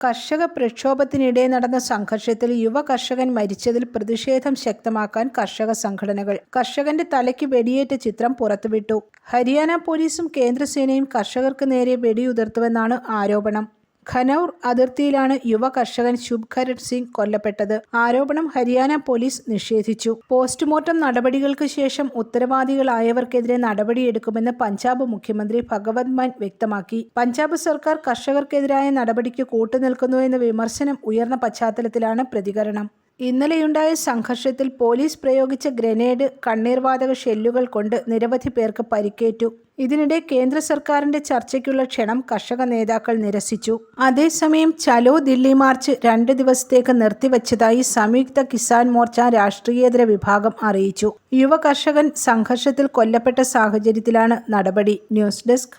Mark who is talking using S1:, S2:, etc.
S1: കർഷക പ്രക്ഷോഭത്തിനിടെ നടന്ന സംഘർഷത്തിൽ യുവ കർഷകൻ മരിച്ചതിൽ പ്രതിഷേധം ശക്തമാക്കാൻ കർഷക സംഘടനകൾ കർഷകന്റെ തലയ്ക്ക് വെടിയേറ്റ ചിത്രം പുറത്തുവിട്ടു. ഹരിയാന പോലീസും കേന്ദ്രസേനയും കർഷകർക്ക് നേരെ വെടിയുതിർത്തുവെന്നാണ് ആരോപണം. ഖനൌർ അതിർത്തിയിലാണ് യുവ കർഷകൻ ശുഭ്കരൺ സിംഗ് കൊല്ലപ്പെട്ടത്. ആരോപണം ഹരിയാന പോലീസ് നിഷേധിച്ചു. പോസ്റ്റ്മോർട്ടം നടപടികൾക്ക് ശേഷം ഉത്തരവാദികളായവർക്കെതിരെ നടപടിയെടുക്കുമെന്ന് പഞ്ചാബ് മുഖ്യമന്ത്രി ഭഗവത് മാൻ വ്യക്തമാക്കി. പഞ്ചാബ് സർക്കാർ കർഷകർക്കെതിരായ നടപടിക്ക് കൂട്ടുനിൽക്കുന്നു എന്ന വിമർശനം ഉയർന്ന പശ്ചാത്തലത്തിലാണ് പ്രതികരണം. ഇന്നലെയുണ്ടായ സംഘർഷത്തിൽ പോലീസ് പ്രയോഗിച്ച ഗ്രനേഡ് കണ്ണീർവാതക ഷെല്ലുകൾ കൊണ്ട് നിരവധി പേർക്ക് പരിക്കേറ്റു. ഇതിനിടെ കേന്ദ്ര സർക്കാരിന്റെ ചർച്ചയ്ക്കുള്ള ക്ഷണം കർഷക നേതാക്കൾ നിരസിച്ചു. അതേസമയം ചലോ ദില്ലി മാർച്ച് രണ്ട് ദിവസത്തേക്ക് നിർത്തിവച്ചതായി സംയുക്ത കിസാൻ മോർച്ച രാഷ്ട്രീയേതര വിഭാഗം അറിയിച്ചു. യുവ കർഷകൻ സംഘർഷത്തിൽ കൊല്ലപ്പെട്ട സാഹചര്യത്തിലാണ് നടപടി. News desk